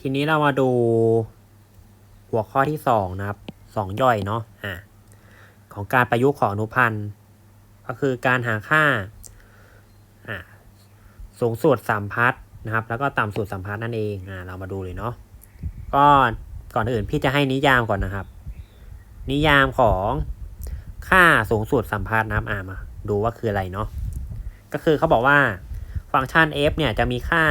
ทีนี้เรามาดู หัวข้อที่สองนะครับสองย่อยเนาะอ่าของการประยุกต์ของอนุพันธ์ ก็คือการหาค่าอ่าสูงสุดสัมพัทนะครับ แล้วก็ต่ำสุดสัมพัทนั่นเองอ่าเรามาดูเลยเนาะก็ก่อนอื่นพี่จะให้นิยามก่อนนะครับ นิยามของค่าสูงสุดสัมพัทธ์นะครับอ่ามาดูว่าคืออะไรเนาะก็คือเขาบอกว่าฟังก์ชัน f เนี่ยจะมีค่า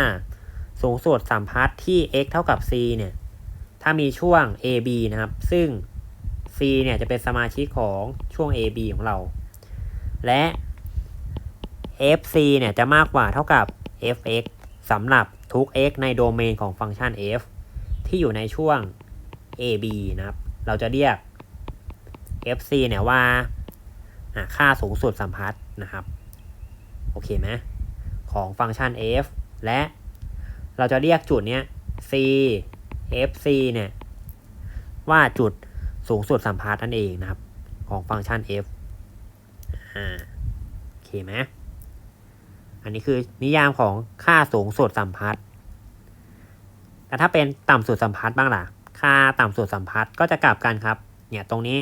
สูงสุดสัมพัทธ์ที่ x เท่ากับ c เนี่ย ถ้ามีช่วง AB นะครับ ซึ่ง C เนี่ยจะเป็นสมาชิกของช่วง AB ของเรา และ FC เนี่ยจะมากกว่าเท่ากับ fx สำหรับทุก x ในโดเมนของฟังก์ชัน f ที่อยู่ในช่วง AB นะครับ เราจะเรียก fc เนี่ยว่าค่าสูงสุดสัมพัทธ์นะครับ โอเคไหมของฟังก์ชัน f และ เราจะเรียกจุดเนี้ย c fc เนี่ยว่าจุดสูงสุดสัมพัทธ์นั่นเองนะครับ ของฟังก์ชัน f อ่าโอเคไหมอันนี้คือนิยามของค่าสูงสุดสัมพัทธ์แต่ถ้าเป็นต่ำสุดสัมพัทธ์บ้างล่ะ ค่าต่ำสุดสัมพัทธ์ก็จะกลับกันครับ เนี่ยตรงนี้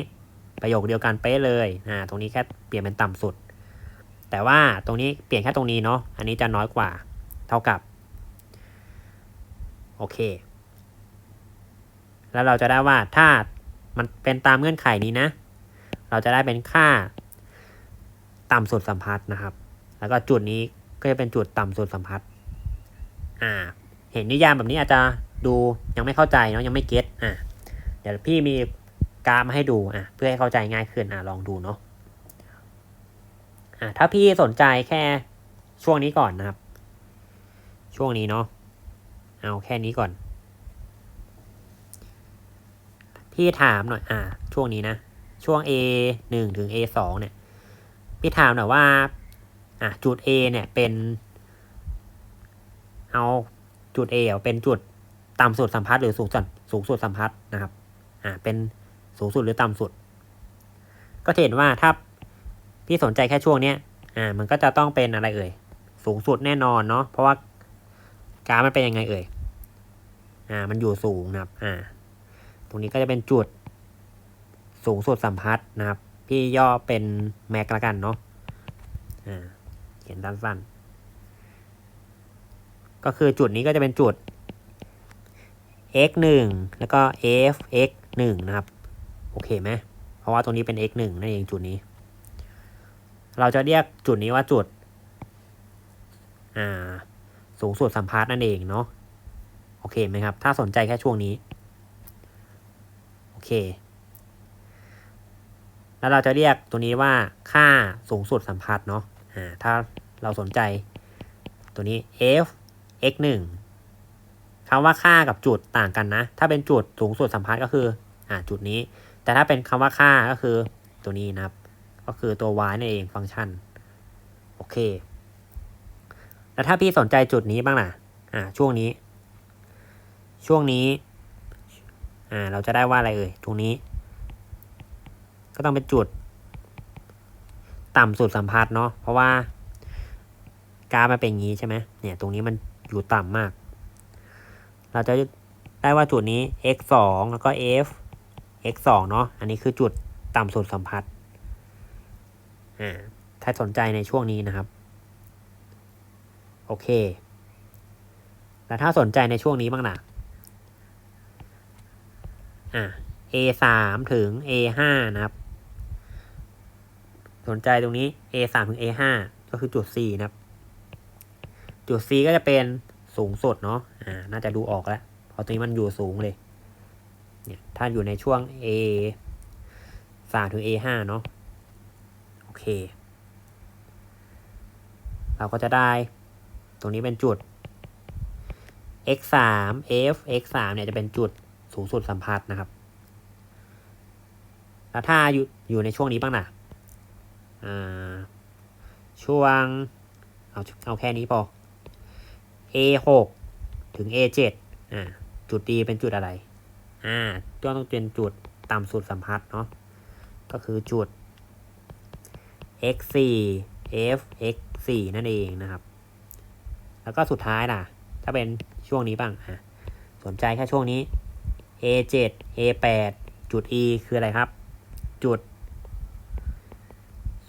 ประโยคเดียวกันเป๊ะเลยอ่าตรงนี้แค่เปลี่ยนเป็นต่ำสุด แต่ว่าตรงนี้เปลี่ยนแค่ตรงนี้เนาะอันนี้จะน้อยกว่า เท่ากับ โอเค แล้วเราจะได้ว่าถ้ามันเป็นตามเงื่อนไขนี้นะ เราจะได้เป็นค่าต่ำสุดสัมพัทธ์นะครับ แล้วก็จุดนี้ก็จะเป็นจุดต่ำสุดสัมพัทธ์อ่า เห็นนิยามแบบนี้อาจจะดูยังไม่เข้าใจเนาะยังไม่เก็ตอ่าเดี๋ยวพี่มีกราฟมาให้ดูอะเพื่อให้เข้าใจง่ายขึ้นอะลองดูเนาะอะถ้าพี่สนใจแค่ช่วงนี้ก่อนนะครับ ช่วงนี้เนาะ เอาแค่นี้ก่อน พี่ถามหน่อย อ่า ช่วงนี้นะ ช่วง A หนึ่งถึง A สองเนี่ย พี่ถามหน่อยว่า อะ จุด A เนี่ยเป็น เอาจุด A เอาเป็นจุดต่ำสุดสัมพัทธ์หรือสูงสุดสูงสุดสัมพัทธ์นะครับ อ่า เป็นสูงสุดหรือต่ำสุด ก็เห็นว่าถ้าพี่สนใจแค่ช่วงเนี้ย อ่า มันก็จะต้องเป็นอะไรเอ่ย สูงสุดแน่นอนเนาะ เพราะว่า กราฟมันเป็นยังไงเอ่ย อ่า มันอยู่สูงนะครับ อ่า ตรงนี้ก็จะเป็นจุด สูงสุดสัมพัทธ์นะครับ พี่ย่อเป็นแม็กละกันเนาะ อ่า เขียนสั้นๆ ก็คือจุดนี้ก็จะเป็นจุด x 1แล้วก็ f x 1นะครับ โอเคไหม เพราะว่าตรงนี้เป็น x 1นั่นเองจุดนี้ เราจะเรียกจุดนี้ว่าจุด อ่า สูงสุดสัมพัทธ์นั่นเองเนาะโอเคไหมครับ ถ้าสนใจแค่ช่วงนี้ โอเค แล้วเราจะเรียกตัวนี้ว่าค่าสูงสุดสัมพัทธ์เนาะอ่าถ้าเราสนใจตัวนี้ f x 1คำว่าค่ากับจุดต่างกันนะ ถ้าเป็นจุดสูงสุดสัมพัทธ์ก็คืออ่าจุดนี้ แต่ถ้าเป็นคำว่าค่าก็คือตัวนี้นะครับ ก็คือตัว y นั่นเองฟังก์ชัน โอเค แล้วถ้าพี่สนใจจุดนี้บ้างล่ะอ่า ช่วงนี้ ช่วงนี้ อ่า เราจะได้ว่าอะไรเอ่ย ตรงนี้ ก็ต้องเป็นจุด ต่ำสุดสัมพัทธ์เนาะ เพราะว่ากราฟมันเป็นอย่างนี้ใช่ไหมเนี่ย ตรงนี้มันอยู่ต่ำมาก เราจะได้ว่าจุดนี้ x สองแล้วก็ f x สองเนาะ อันนี้คือจุดต่ำสุดสัมพัทธ์อ่า ถ้าสนใจในช่วงนี้นะครับ โอเค แล้วถ้าสนใจในช่วงนี้บ้างล่ะอ่า A สามถึง A ห้านะครับ สนใจตรงนี้ A สามถึง A ห้าก็คือจุด C นะครับ จุด C ก็จะเป็นสูงสุดเนาะ อ่า น่าจะดูออกแล้ว เพราะตรงนี้มันอยู่สูงเลย เนี่ย ถ้าอยู่ในช่วง A สามถึง A ห้าเนาะ โอเค เราก็จะได้ ตรงนี้เป็นจุด x สาม f x สามเนี่ยจะเป็นจุดสูงสุดสัมพัทธ์นะครับ แล้วถ้าอยู่อยู่ในช่วงนี้บ้างนะอ่า ช่วง เอาเอาแค่นี้พอ a หกถึง a เจ็ดอ่า จุด D เป็นจุดอะไร อ่าต้องต้องเป็นจุดต่ำสุดสัมพัทธ์เนาะ ก็คือจุด x สี่ f x สี่นั่นเองนะครับ แล้วก็สุดท้ายล่ะ ถ้าเป็นช่วงนี้บ้างอะสนใจแค่ช่วงนี้ A 7 A 8 จุด E คืออะไรครับ จุด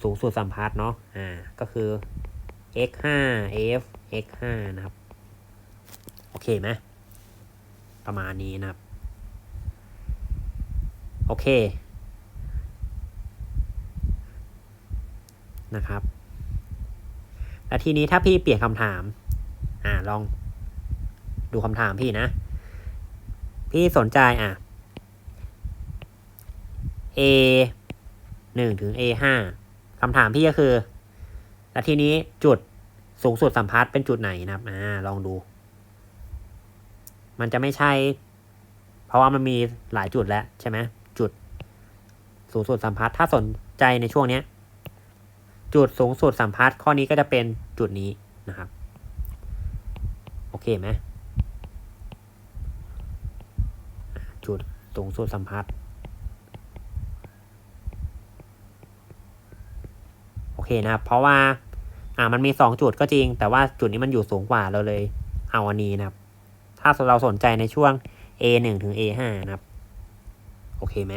สูงสุดสัมพัทธ์เนาะอ่าก็คือ x 5 f x 5 นะครับ โอเคไหมประมาณนี้นะครับ โอเค นะครับ แล้วทีนี้ถ้าพี่เปลี่ยนคำถาม อ่าลองดูคำถามพี่นะ พี่สนใจอะ A หนึ่งถึง A ห้าคำถามพี่ก็คือ แล้วทีนี้จุดสูงสุดสัมพัทธ์เป็นจุดไหนนะครับอ่าลองดู มันจะไม่ใช่ เพราะว่ามันมีหลายจุดแล้วใช่ไหมจุด สูงสุดสัมพัทธ์ถ้าสนใจในช่วงเนี้ย จุดสูงสุดสัมพัทธ์ข้อนี้ก็จะเป็นจุดนี้นะครับ โอเคไหมจุดสูงสุดสัมพัทธ์โอเคนะครับ เพราะว่า อ่ามันมีสองจุดก็จริง แต่ว่าจุดนี้มันอยู่สูงกว่าเราเลย เอาอันนี้นะครับ ถ้าเราสนใจในช่วง A หนึ่งถึง A ห้านะครับ โอเคไหม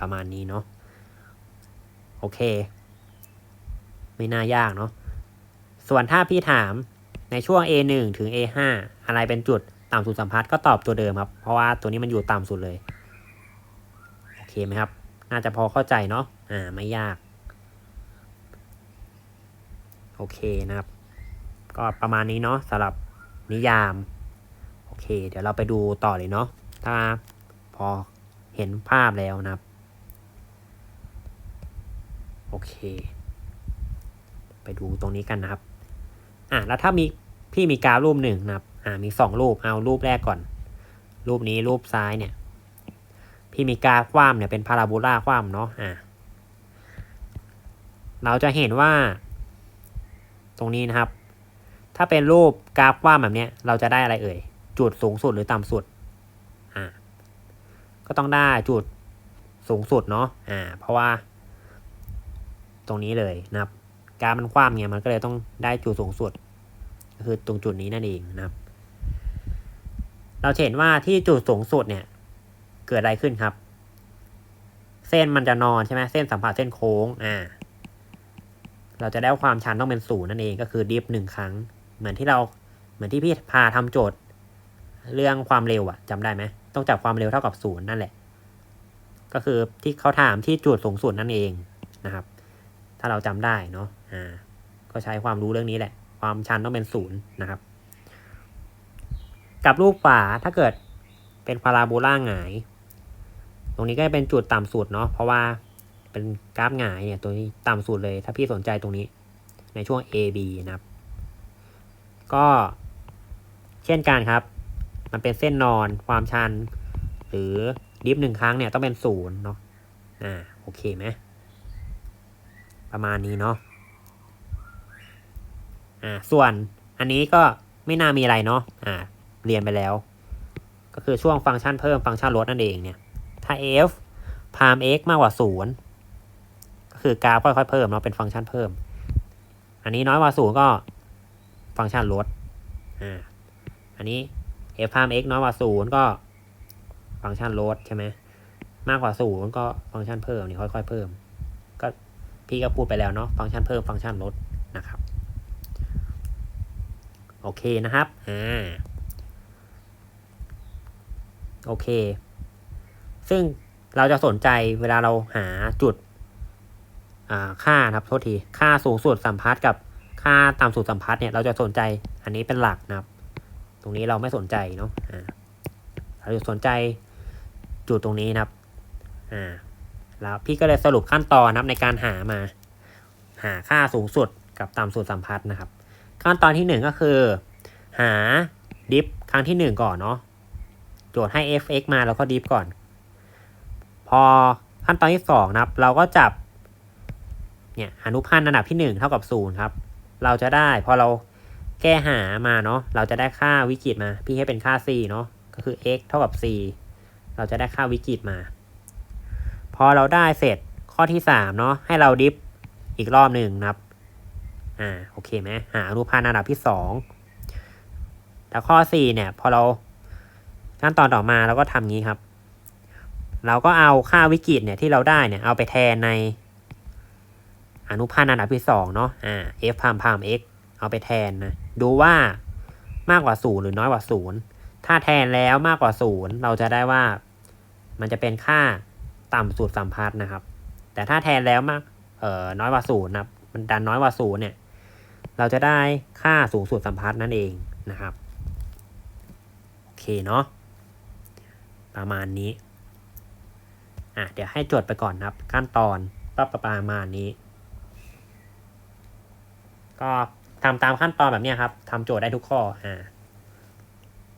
ประมาณนี้เนาะโอเค ไม่น่ายากเนาะส่วนถ้าพี่ถาม ในช่วง A 1 ถึง A 5 อะไรเป็นจุดต่ำสุดสัมพัทธ์ก็ตอบตัวเดิมครับ เพราะว่าตัวนี้มันอยู่ต่ำสุดเลย โอเคไหมครับ น่าจะพอเข้าใจเนาะอ่าไม่ยาก โอเคนะครับ ก็ประมาณนี้เนาะสำหรับนิยาม โอเค เดี๋ยวเราไปดูต่อเลยเนาะถ้าพอเห็นภาพแล้วนะครับ โอเค ไปดูตรงนี้กันนะครับ อะแล้วถ้ามีพี่มีกราฟรูปหนึ่งนะครับ อ่ามีสองรูปเอารูปแรกก่อน รูปนี้รูปซ้ายเนี่ย พี่มีกราฟคว่ำเนี่ยเป็นพาราโบลาคว่ำเนาะอ่าเราจะเห็นว่า ตรงนี้นะครับ ถ้าเป็นรูปกราฟคว่ำแบบเนี้ย เราจะได้อะไรเอ่ย จุดสูงสุดหรือต่ำสุด อ่า ก็ต้องได้จุดสูงสุดเนาะ อ่า เพราะว่า ตรงนี้เลยนะครับ การมันคว่ำเนี่ยมันก็เลยต้องได้จุดสูงสุดก็คือตรงจุดนี้นั่นเองนะครับ เราเห็นว่าที่จุดสูงสุดเนี่ย เกิดอะไรขึ้นครับ เส้นมันจะนอนใช่ไหมเส้นสัมผัสเส้นโค้งอ่า เราจะได้ความชันต้องเป็นศูนย์นั่นเองก็คือดิฟหนึ่งครั้ง เหมือนที่เราเหมือนที่พี่พาทำโจทย์ เรื่องความเร็วอะจำได้ไหมต้องจับความเร็วเท่ากับศูนย์นั่นแหละ ก็คือที่เขาถามที่จุดสูงสุดนั่นเองนะครับ ถ้าเราจำได้เนาะอ่าก็ใช้ความรู้เรื่องนี้แหละ ความชันต้องเป็นศูนย์นะครับ กับรูปฝาถ้าเกิดเป็นพาราโบลาหงาย ตรงนี้ก็จะเป็นจุดต่ำสุดเนาะเพราะว่าเป็นกราฟหงายเนี่ยตัวนี้ต่ำสุดเลย ถ้าพี่สนใจตรงนี้ ในช่วง A B นะครับ ก็เช่นกันครับ มันเป็นเส้นนอนความชัน หรือดิฟหนึ่งครั้งเนี่ยต้องเป็นศูนย์เนาะอ่าโอเคไหม ประมาณนี้เนาะอ่าส่วนอันนี้ก็ไม่น่ามีอะไรเนาะอ่าเรียนไปแล้ว ก็คือช่วงฟังก์ชันเพิ่มฟังก์ชันลดนั่นเองเนี่ย ถ้า f พาม x มากกว่าศูนย์ก็คือกราฟค่อยๆเพิ่มเนาะเป็นฟังก์ชันเพิ่ม อันนี้น้อยกว่าศูนย์ก็ฟังก์ชันลดอ่าอันนี้ f พาม x น้อยกว่าศูนย์ก็ฟังก์ชันลดใช่ไหมมากกว่าศูนย์ก็ฟังก์ชันเพิ่มนี่ค่อยๆเพิ่ม พี่ก็พูดไปแล้วเนาะฟังก์ชันเพิ่มฟังก์ชันลดนะครับ โอเคนะครับอ่าโอเค ซึ่งเราจะสนใจเวลาเราหาจุดค่านะครับโทษทีค่าสูงสุดสัมพัทธ์กับค่าต่ำสุดสัมพัทธ์เนี่ยเราจะสนใจอันนี้เป็นหลักนะครับ ตรงนี้เราไม่สนใจเนาะเราจะสนใจจุดตรงนี้นะครับอ่า แล้วพี่ก็เลยสรุปขั้นตอนนะครับในการหามา หาค่าสูงสุดกับต่ำสุดสัมพัทธ์นะครับ ขั้นตอนที่หนึ่งก็คือ หาดิฟครั้งที่หนึ่งก่อนเนาะโจทย์ให้ fx มาแล้วก็ดิฟก่อน พอขั้นตอนที่สองนะครับ เราก็จับเนี่ยอนุพันธ์อันดับที่หนึ่งเท่ากับศูนย์ครับ เราจะได้พอเราแก้หามาเนาะเราจะได้ค่าวิกฤตมา พี่ให้เป็นค่า c เนาะก็คือ x เท่ากับ c เราจะได้ค่าวิกฤตมา พอเราได้เสร็จข้อที่สามเนาะให้เราดิฟอีกรอบหนึ่งนะครับ อ่าโอเคไหมหาอนุพันธ์อันดับที่สองแล้วข้อสี่เนี่ย พอเราขั้นตอนต่อมาเราก็ทำงี้ครับ เราก็เอาค่าวิกฤตเนี่ยที่เราได้เนี่ยเอาไปแทนในอนุพันธ์อันดับที่สองเนาะ อ่า f พามพาม x เอาไปแทนนะ ดูว่ามากกว่าศูนย์หรือน้อยกว่าศูนย์ถ้าแทนแล้วมากกว่าศูนย์เราจะได้ว่ามันจะเป็นค่า ต่ำสุดสัมพัทธ์นะครับ แต่ถ้าแทนแล้วมากเอ่อน้อยกว่าศูนย์นะครับ มันดันน้อยกว่าศูนย์เนี่ย เราจะได้ค่าสูงสุดสัมพัทธ์นั่นเองนะครับ โอเคเนาะ ประมาณนี้ อะ เดี๋ยวให้จดไปก่อนนะครับ ขั้นตอนก็ประมาณนี้ ก็ทำตามขั้นตอนแบบนี้ครับทำโจทย์ได้ทุกข้อ อ่า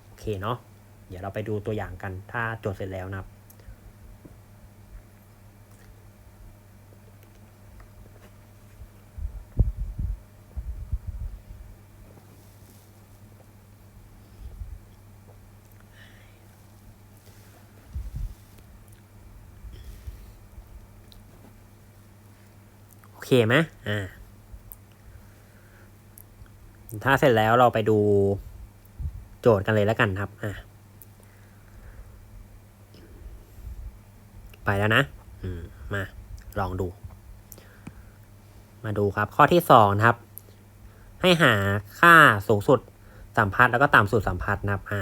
โอเคเนาะ เดี๋ยวเราไปดูตัวอย่างกัน ถ้าโจทย์เสร็จแล้วนะครับ เคไหมอ่า ถ้าเสร็จแล้วเราไปดูโจทย์กันเลยแล้วกันครับ อะไปแล้วนะ อืม มา ลองดู มาดูครับ ข้อที่สองครับ ให้หาค่าสูงสุดสัมพัทธ์แล้วก็ต่ำสุดสัมพัทธ์นะครับ อ่า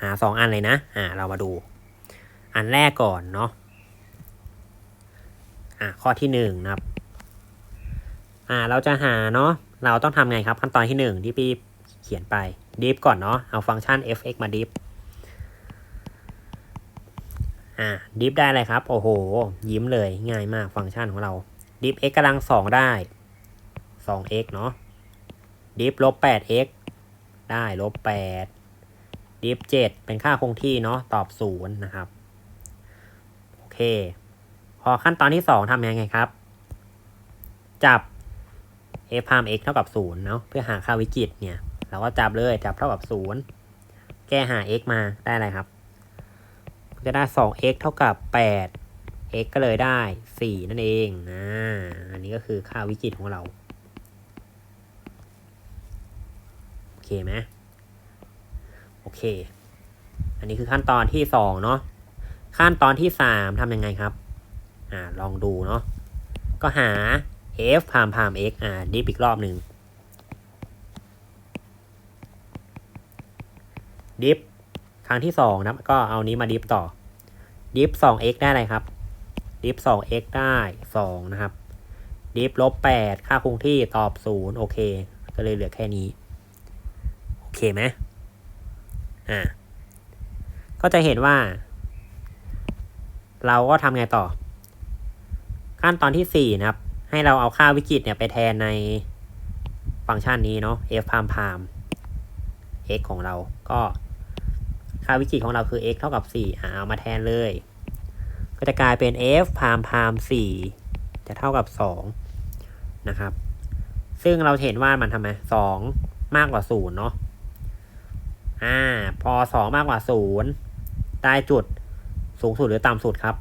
หาสองอันเลยนะ อ่า เรามาดู อันแรกก่อนเนาะ อ่าข้อที่หนึ่งนะครับ อ่าเราจะหาเนาะเราต้องทำไงครับขั้นตอนที่หนึ่งที่พี่เขียนไปดิฟก่อนเนาะเอาฟังก์ชัน fx มาดิฟอ่าดิฟได้เลยครับ โอ้โห ยิ้มเลยง่ายมากฟังก์ชันของเราดิฟ x กำลังสองได้สอง x เนาะดิฟลบแปด x ได้ลบแปดดิฟเจ็ดเป็นค่าคงที่เนาะตอบศูนย์นะครับ โอเค พอขั้นตอนที่สองทำยังไงครับ จับ f พาม x เท่ากับศูนย์เนาะเพื่อหาค่าวิจิตเนี่ย เราก็จับเลยจับเท่ากับศูนย์แก้หา x มาได้อะไรครับ จะได้ 2x เท่ากับ 8 x ก็เลยได้ 4 นั่นเองอ่าอันนี้ก็คือค่าวิจิตของเราโอเคไหมโอเค อันนี้คือขั้นตอนที่สองเนาะขั้นตอนที่สามทำยังไงครับอ่าลองดูเนาะก็หา f พามพาม x อ่าดิฟอีกรอบหนึ่งดิฟครั้งที่สองนะก็เอานี้มาดิฟต่อดิฟสอง x ได้อะไรครับดิฟสอง x ได้สองนะครับดิฟลบแปดค่าคงที่ตอบศูนย์โอเค ก็เลยเหลือแค่นี้ โอเคไหมอ่าก็จะเห็นว่า เราก็ทำไงต่อ ขั้นตอนที่สี่นะครับ ให้เราเอาค่าวิกฤตเนี่ยไปแทนในฟังก์ชันนี้เนาะ f พามพาม x ของเราก็ค่าวิกฤตของเราคือ x เท่ากับ4อ่าเอามาแทนเลย ก็จะกลายเป็น f พามพาม4จะเท่ากับ 2 นะครับ ซึ่งเราเห็นว่ามันทำไม2มากกว่า0เนาะอ่า พอ 2 มากกว่า 0 ได้จุดสูงสุดหรือต่ำสุดครับ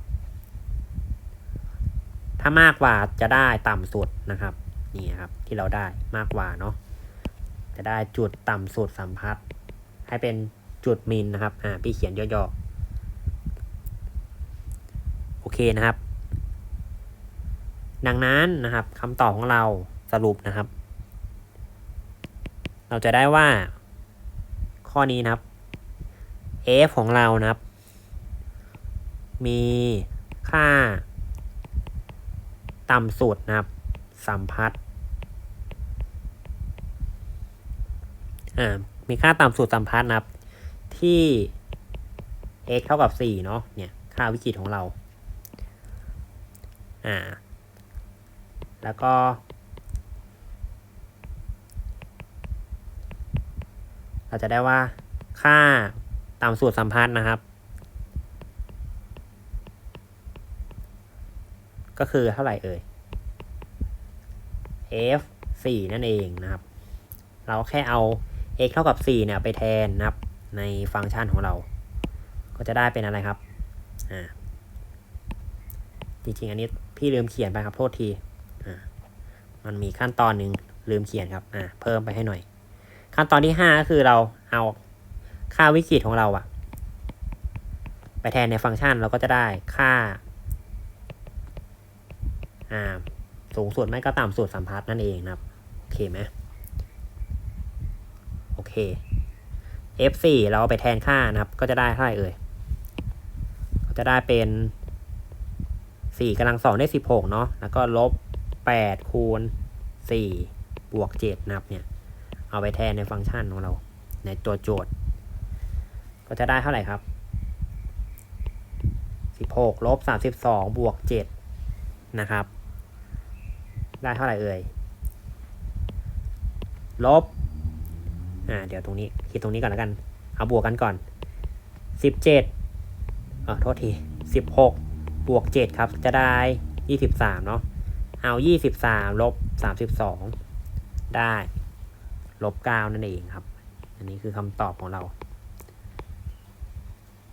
ถ้ามากกว่าจะได้ต่ำสุดนะครับ นี่ครับที่เราได้มากกว่าเนาะจะได้จุดต่ำสุดสัมพัทธ์ให้เป็นจุดมินนะครับอ่าพี่เขียนย่อๆโอเคนะครับ ดังนั้นนะครับคำตอบของเราสรุปนะครับ เราจะได้ว่า ข้อนี้นะครับ f ของเรานะครับ มีค่า ต่ำสุดนะครับสัมพัทธ์อ่ามีค่าต่ำสุดสัมพัทธ์นะครับ ที่ x เท่ากับ 4 เนาะเนี่ย ค่าวิกฤตของเรา อ่า แล้วก็ เราจะได้ว่าค่าต่ำสุดสัมพัทธ์นะครับ ก็คือเท่าไหร่เอ่ย f 4นั่นเองนะครับ เราแค่เอา x เท่ากับ 4 เนี่ยไปแทนนะครับ ในฟังก์ชันของเรา ก็จะได้เป็นอะไรครับ อ่า จริงๆ อันนี้พี่ลืมเขียนไปครับ โทษที อ่า มันมีขั้นตอนหนึ่งลืมเขียนครับ อ่า เพิ่มไปให้หน่อย ขั้นตอนที่ห้าก็คือเราเอาค่าวิกฤตของเราอะไปแทนในฟังก์ชันเราก็จะได้ค่า อ่าสูงสุดไม่ก็ต่ำสุดสัมพัทธ์นั่นเองนะครับ โอเคไหมโอเค F4 เราเอาไปแทนค่านะครับ ก็จะได้เท่าไหร่เอ่ยก็จะได้เป็นสี่กำลังสองได้สิบหกเนาะแล้วก็ลบแปดคูณสี่บวกเจ็ดนะครับเนี่ย เอาไปแทนในฟังก์ชันของเรา ในตัวโจทย์ ก็จะได้เท่าไหร่ครับสิบหกลบสามสิบสองบวกเจ็ดนะครับ ได้เท่าไหร่เอ่ย ลบ อ่า เดี๋ยวตรงนี้คิดตรงนี้ก่อนแล้วกัน เอาบวกกันก่อนสิบเจ็ดเออโทษทีสิบหกบวกเจ็ดครับ จะได้ยี่สิบสามเนาะ เอายี่สิบสามลบสามสิบสองได้ ลบเก้านั่นเองครับ อันนี้คือคำตอบของเรา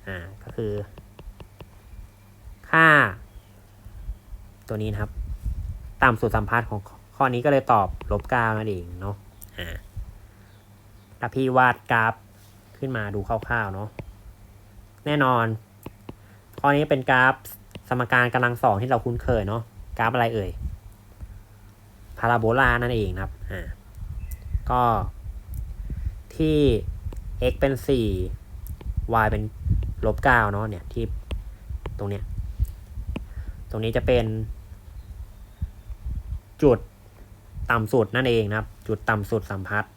อ่า ก็คือ ค่า ตัวนี้นะครับ ต่ำสุดสัมพัทธ์ของข้อนี้ก็เลยตอบลบเก้านั่นเองเนาะอ่าถ้าพี่วาดกราฟขึ้นมาดูคร่าวๆเนาะแน่นอน ข้อนี้เป็นกราฟสมการกำลังสองที่เราคุ้นเคยเนาะกราฟอะไรเอ่ยพาราโบลานั่นเองนะครับอ่าก็ที่ x เป็นสี่ y เป็นลบเก้าเนาะเนี่ยที่ตรงเนี้ย ตรงนี้จะเป็น จุดต่ำสุดนั่นเองนะครับ จุดต่ำสุดสัมพัทธ์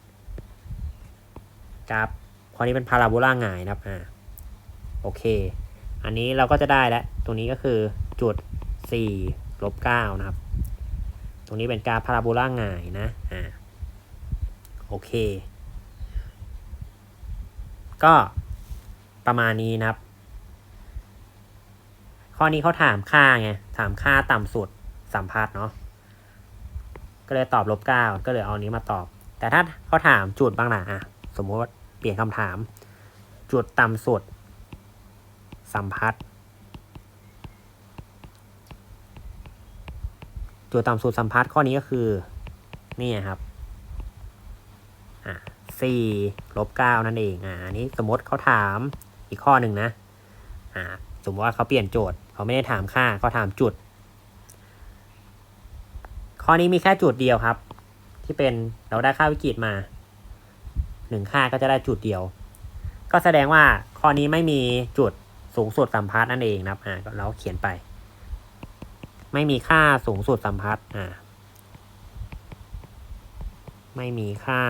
กราฟข้อนี้เป็นพาราโบลาหงายนะครับอ่าโอเค อันนี้เราก็จะได้แล้วตรงนี้ก็คือจุดสี่ลบเก้านะครับ ตรงนี้เป็นกราฟพาราโบลาหงายนะอ่าโอเค ก็ประมาณนี้นะครับ ข้อนี้เขาถามค่าไง ถามค่าต่ำสุดสัมพัทธ์เนาะ ก็เลยตอบลบเก้าก็เลยเอานี้มาตอบ แต่ถ้าเขาถามจุดบ้างล่ะอะสมมติว่าเปลี่ยนคำถาม จุดต่ำสุด สัมพัทธ์จุดต่ำสุดสัมพัทธ์ข้อนี้ก็คือ นี่ครับอะสี่ลบเก้านั่นเองอ่าอันนี้สมมติเขาถามอีกข้อหนึ่งนะอ่าสมมติว่าเขาเปลี่ยนโจทย์เขาไม่ได้ถามค่าเขาถามจุด ข้อนี้มีแค่จุดเดียวครับ ที่เป็นเราได้ค่าวิกฤตมาหนึ่งค่าก็จะได้จุดเดียว ก็แสดงว่าข้อนี้ไม่มีจุดสูงสุดสัมพัทธ์นั่นเองนะครับอ่าเราเขียนไป ไม่มีค่าสูงสุดสัมพัทธ์อ่าไม่มีค่า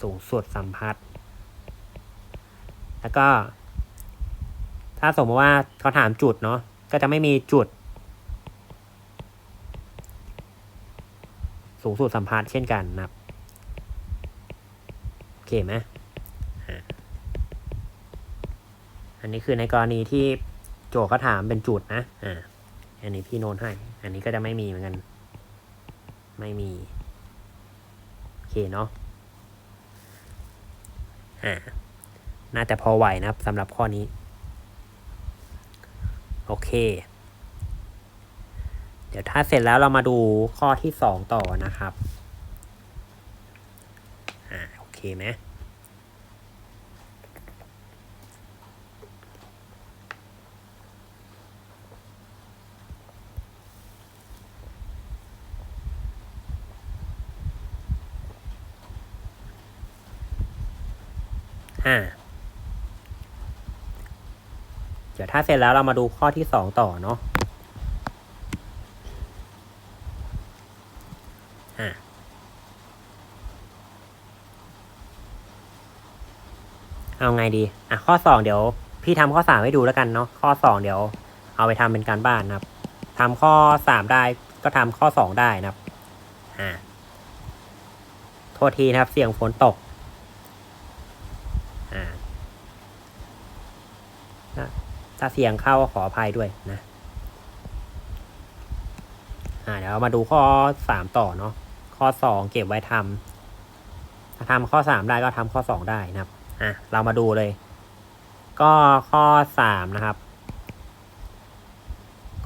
สูงสุดสัมพัทธ์แล้วก็ ถ้าสมมติว่าเขาถามจุดเนาะก็จะไม่มีจุด งสุดสัมพัทธ์เช่นกันนะครับโอเคไหมอันนี้คือในกรณีที่โจทย์เขาถามเป็นจุดนะอ่าอันนี้พี่โน้ตให้ อันนี้ก็จะไม่มีเหมือนกัน ไม่มี โอเคเนาะอ่าน่าจะพอไหวนะครับสำหรับข้อนี้ โอเค เดี๋ยวถ้าเสร็จแล้วเรามาดูข้อที่สองต่อนะครับ อ่าโอเคไหมอ่าเดี๋ยวถ้าเสร็จแล้วเรามาดูข้อที่สองต่อเนาะอะ เอาไงดี อะข้อสองเดี๋ยว พี่ทำข้อสามให้ดูแล้วกันเนาะข้อสองเดี๋ยว เอาไปทำเป็นการบ้านนะครับทำข้อสามได้ก็ทำข้อสองได้นะครับอ่าโทษทีนะครับ เสียงฝนตกอ่าถ้าเสียงเข้าขออภัยด้วยนะอ่าเดี๋ยวมาดูข้อสามต่อเนาะข้อสองเก็บไว้ทำถ้าทำข้อสามได้ก็ทำข้อสองได้นะครับ อะเรามาดูเลย ก็ข้อสามนะครับ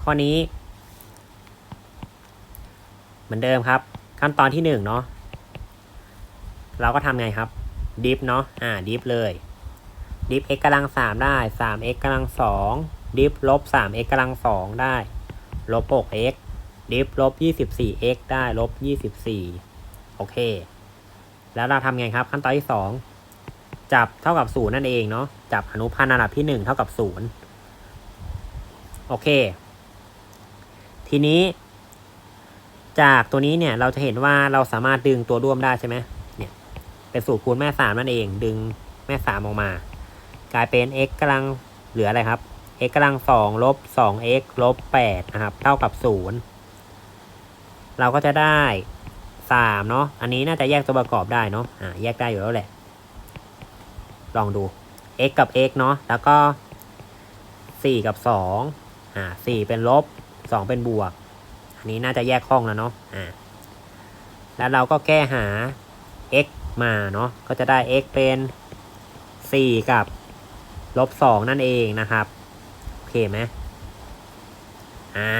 ข้อนี้ เหมือนเดิมครับ ขั้นตอนที่หนึ่งเนาะเราก็ทำไงครับดิฟเนาะอ่าดิฟเลยดิฟ x กำลังสามได้สาม x กำลังสองดิฟลบสาม x กำลังสองได้ลบหก x ดิฟลบยี่สิบสี่ x ได้ลบยี่สิบสี่โอเค แล้วเราทำไงครับขั้นตอนที่สอง จับเท่ากับศูนย์นั่นเองเนาะจับอนุพันธ์อันดับที่หนึ่งเท่ากับศูนย์โอเค ทีนี้ จากตัวนี้เนี่ยเราจะเห็นว่าเราสามารถดึงตัวร่วมได้ใช่ไหมเนี่ยเป็นสูตรคูณแม่สามนั่นเอง ดึงแม่สามออกมา กลายเป็น x กำลังเหลืออะไรครับ x กำลังสองลบสอง x ลบแปดนะครับ เท่ากับศูนย์เราก็จะได้สามเนาะอันนี้น่าจะแยกตัวประกอบได้เนาะอ่าแยกได้อยู่แล้วแหละ ลองดู x กับ x เนาะแล้วก็สี่กับสองอ่าสี่เป็นลบสองเป็นบวก อันนี้น่าจะแยกห้องแล้วเนาะอ่าแล้วเราก็แก้หา x มาเนาะก็จะได้ x เป็นสี่กับลบสองนั่นเองนะครับ โอเคไหมอ่า